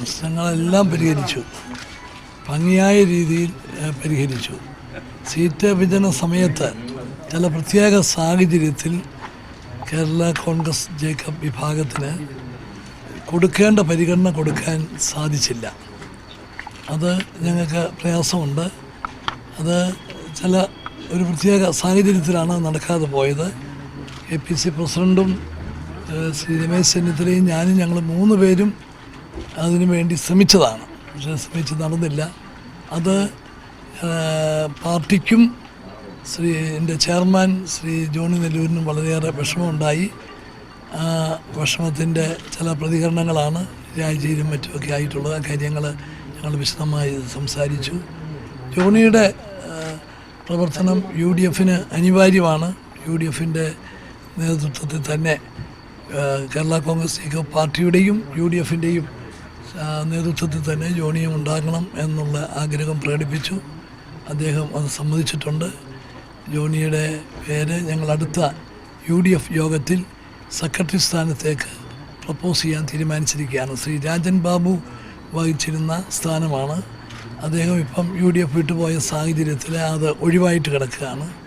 പ്രശ്നങ്ങളെല്ലാം പരിഹരിച്ചു. ഭംഗിയായ രീതിയിൽ പരിഹരിച്ചു. സീറ്റ് വിഭജന സമയത്ത് ചില പ്രത്യേക സാഹചര്യത്തിൽ കേരള കോൺഗ്രസ് ജേക്കബ് വിഭാഗത്തിന് കൊടുക്കേണ്ട പരിഗണന കൊടുക്കാൻ സാധിച്ചില്ല. അത് ഞങ്ങൾക്ക് പ്രയാസമുണ്ട്. അത് ചില ഒരു പ്രത്യേക സാഹചര്യത്തിലാണ് നടക്കാതെ പോയത്. കെ പി സി പ്രസിഡന്റും ശ്രീ രമേശ് ചെന്നിത്തലയും ഞാനും ഞങ്ങൾ മൂന്ന് പേരും അതിനു വേണ്ടി ശ്രമിച്ചതാണ്. പക്ഷേ ശ്രമിച്ച് നടന്നില്ല. അത് പാർട്ടിക്കും ശ്രീ എന്റെ ചെയർമാൻ ശ്രീ ജോണി നെല്ലൂരിനും വളരെയേറെ വിഷമമുണ്ടായി. ആ വിഷമത്തിന്റെ ചില പ്രതികരണങ്ങളാണ് രാജിയിലും മറ്റുമൊക്കെ ആയിട്ടുള്ളത്. ആ കാര്യങ്ങൾ ഞങ്ങൾ വിശദമായി സംസാരിച്ചു. ജോണിയുടെ പ്രവർത്തനം യു ഡി എഫിന് അനിവാര്യമാണ്. യു ഡി എഫിന്റെ നേതൃത്വത്തിൽ തന്നെ കേരള കോൺഗ്രസ് പാർട്ടിയുടെയും യു ഡി എഫിന്റെയും നേതൃത്വത്തിൽ തന്നെ ജോണിയും ഉണ്ടാകണം എന്നുള്ള ആഗ്രഹം പ്രകടിപ്പിച്ചു. അദ്ദേഹം അത് സമ്മതിച്ചിട്ടുണ്ട്. ജോണിയുടെ പേര് ഞങ്ങൾ അടുത്ത യു ഡി എഫ് യോഗത്തിൽ സെക്രട്ടറി സ്ഥാനത്തേക്ക് പ്രപ്പോസ് ചെയ്യാൻ തീരുമാനിച്ചിരിക്കുകയാണ്. ശ്രീ രാജൻ ബാബു വഹിച്ചിരുന്ന സ്ഥാനമാണ്. അദ്ദേഹം ഇപ്പം യു ഡി എഫ് വിട്ടുപോയ സാഹചര്യത്തിൽ അത് ഒഴിവായിട്ട് കിടക്കുകയാണ്.